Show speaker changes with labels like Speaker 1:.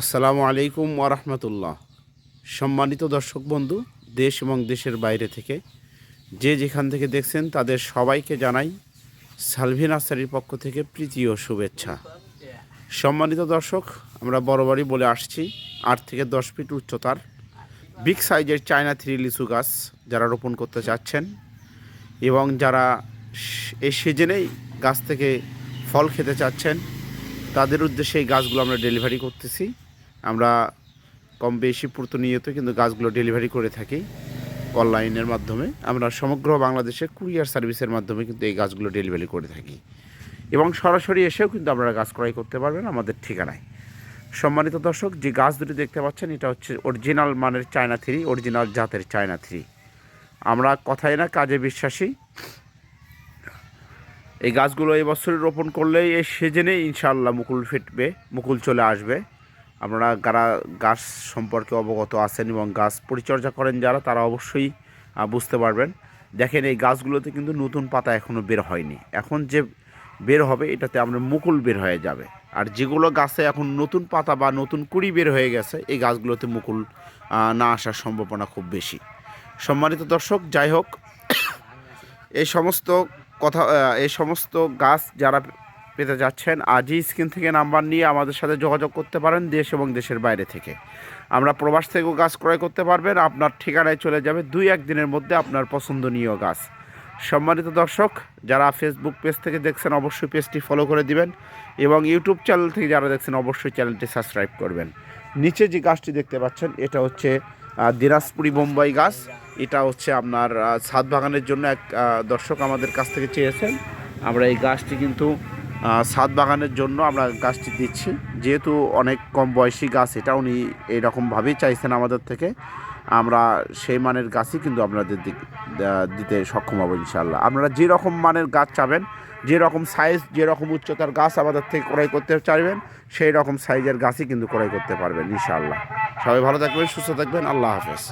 Speaker 1: আসসালামু আলাইকুম ওরহমতুল্লাহ সম্মানিত দর্শক বন্ধু, দেশ এবং দেশের বাইরে থেকে যে যেখান থেকে দেখছেন তাদের সবাইকে জানাই সালভিন নার্সারির পক্ষ থেকে প্রীতি ও শুভেচ্ছা। সম্মানিত দর্শক, আমরা বরাবরই বলে আসছি আট থেকে দশ ফিট উচ্চতার বিগ সাইজের চায়না থ্রি লিচু গাছ যারা রোপণ করতে চাচ্ছেন এবং যারা এই সিজনেই গাছ থেকে ফল খেতে চাচ্ছেন, তাদের উদ্দেশ্যে এই গাছগুলো আমরা ডেলিভারি করতেছি। আমরা কম বেশি প্রতিনিয়ত কিন্তু গাছগুলো ডেলিভারি করে থাকি অনলাইনের মাধ্যমে। আমরা সমগ্র বাংলাদেশে কুরিয়ার সার্ভিসের মাধ্যমে কিন্তু এই গাছগুলো ডেলিভারি করে থাকি। এবং সরাসরি এসেও কিন্তু আপনারা গাছ ক্রয় করতে পারবেন আমাদের ঠিকানায়। সম্মানিত দর্শক, যে গাছ দুটি দেখতে পাচ্ছেন, এটা হচ্ছে অরিজিনাল মানের চায়না থ্রি, অরিজিনাল জাতের চায়না থ্রি। আমরা কথায় না কাজে বিশ্বাসী। এই গাছগুলো এই বছরে রোপণ করলেই এই সিজনে ইনশাআল্লাহ মুকুল ফিটবে, মুকুল চলে আসবে। আপনারা যারা গাছ সম্পর্কে অবগত আছেন এবং গাছ পরিচর্যা করেন যারা, তারা অবশ্যই বুঝতে পারবেন। দেখেন, এই গাছগুলোতে কিন্তু নতুন পাতা এখনও বের হয়নি। এখন যে বের হবে, এটাতে আমরা মুকুল বের হয়ে যাবে। আর যেগুলো গাছে এখন নতুন পাতা বা নতুন কুড়ি বের হয়ে গেছে, এই গাছগুলোতে মুকুল না আসার সম্ভাবনা খুব বেশি। সম্মানিত দর্শক, যাই হোক, এই সমস্ত কথা এই সমস্ত গাছ যারা পেতে যাচ্ছেন। আজই স্ক্রিন থেকে নাম্বার নিয়ে আমাদের সাথে যোগাযোগ করতে পারেন দেশ এবং দেশের বাইরে থেকে। আমরা প্রবাস থেকেও গাছ ক্রয় করতে পারবেন। আপনার ঠিকানায় চলে যাবে দুই এক দিনের মধ্যে আপনার পছন্দনীয় গাছ। সম্মানিত দর্শক, যারা ফেসবুক পেজ থেকে দেখছেন, অবশ্যই পেজটি ফলো করে দিবেন এবং ইউটিউব চ্যানেল থেকে যারা দেখছেন, অবশ্যই চ্যানেলটি সাবস্ক্রাইব করবেন। নিচে যে গাছটি দেখতে পাচ্ছেন, এটা হচ্ছে দিনাজপুরি বোম্বাই গাছ। এটা হচ্ছে আপনার ছাদ বাগানের জন্য এক দর্শক আমাদের কাছ থেকে চেয়েছেন। আমরা এই গাছটি কিন্তু ছাদ বাগানের জন্য আমরা গাছটি দিচ্ছি। যেহেতু অনেক কম বয়সী গাছ, এটা উনি এরকমভাবেই চাইছেন আমাদের থেকে। আমরা সেই মানের গাছই কিন্তু আপনাদের দিতে সক্ষম হব ইনশাল্লাহ আপনারা যেরকম মানের গাছ চাবেন যে রকম সাইজ যে রকম উচ্চতার গাছ আমাদের থেকে ক্রয় করতে চাইবেন সেই রকম সাইজের গাছই কিন্তু ক্রয় করতে পারবেন ইনশাআল্লাহ। সবাই ভালো থাকবেন, সুস্থ থাকবেন, আল্লাহ হাফেজ।